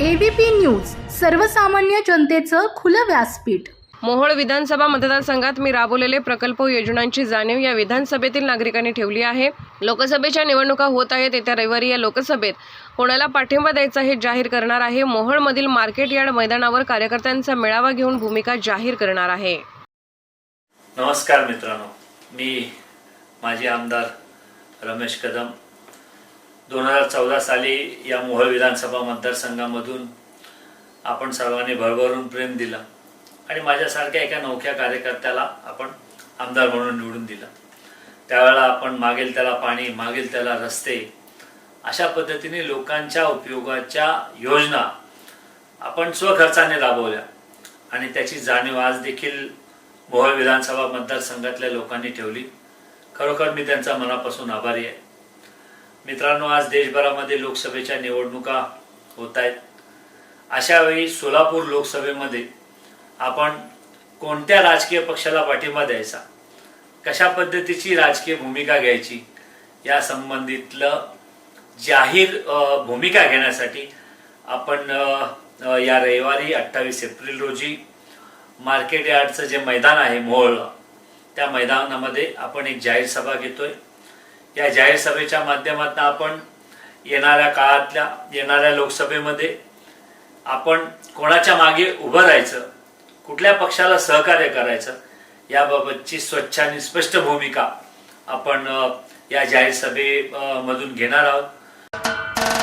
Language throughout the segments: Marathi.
एबीपी न्यूज सर्वसामान्य जनतेचं खुलं व्यासपीठ. मोहोळ विधानसभा मतदारसंघात मी राबवलेले प्रकल्प योजनांची जाणीव या विधानसभेतील नागरिकांनी ठेवली आहे. लोकसभेच्या निवडणुका होत आहेत येत्या रविवारी या लोकसभेत कोणाला पाठिंबा द्यायचा हे जाहीर करणार आहे. मोहोळमधील मार्केट यार्ड मैदानावर कार्यकर्त्यांचा मेळावा घेऊन भूमिका जाहीर करणार आहे. नमस्कार मित्रांनो. मी माजी आमदार रमेश कदम दोन हजार चौदा साली या मोहोळ विधानसभा मतदारसंघामधून आपण सर्वांनी भरभरून प्रेम दिलं आणि माझ्यासारख्या एका नवख्या कार्यकर्त्याला आपण आमदार म्हणून निवडून दिलं. त्यावेळेला आपण मागेल त्याला पाणी मागेल त्याला रस्ते अशा पद्धतीने लोकांच्या उपयोगाच्या योजना आपण स्वखर्चाने राबवल्या आणि त्याची जाणीव आज देखील मोहोळ विधानसभा मतदारसंघातल्या लोकांनी ठेवली. खरोखर मी त्यांचा मनापासून आभारी आहे. मित्रांनो आज देशभरामध्ये लोकसभेच्या निवडणुका होत आहेत अशावेळी सोलापूर लोकसभेमध्ये आपण कोणत्या राजकीय पक्षाला पाठिंबा द्यायचा? कशा पद्धतीची राजकीय भूमिका घ्यायची? या संबंधितलं जाहीर भूमिका घेण्यासाठी आपण या रविवारी अठ्ठावीस एप्रिल रोजी मार्केट यार्डचं जे मैदान आहे मोहोळला त्या मैदानामध्ये आपण एक जाहीर सभा घेतोय. या जाहीर सभेच्या माध्यमातून आपण येणाऱ्या काळातल्या येणाऱ्या लोकसभेमध्ये आपण कोणाच्या मागे उभं राहायचं कुठल्या पक्षाला सहकार्य करायचं याबाबतची स्वच्छ आणि स्पष्ट भूमिका आपण या जाहीर सभेमधून घेणार आहोत.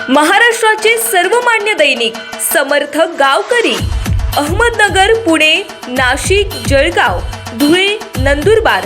महाराष्ट्राचे सर्वमान्य दैनिक समर्थ गावकरी अहमदनगर पुणे नाशिक जळगाव धुळे नंदुरबार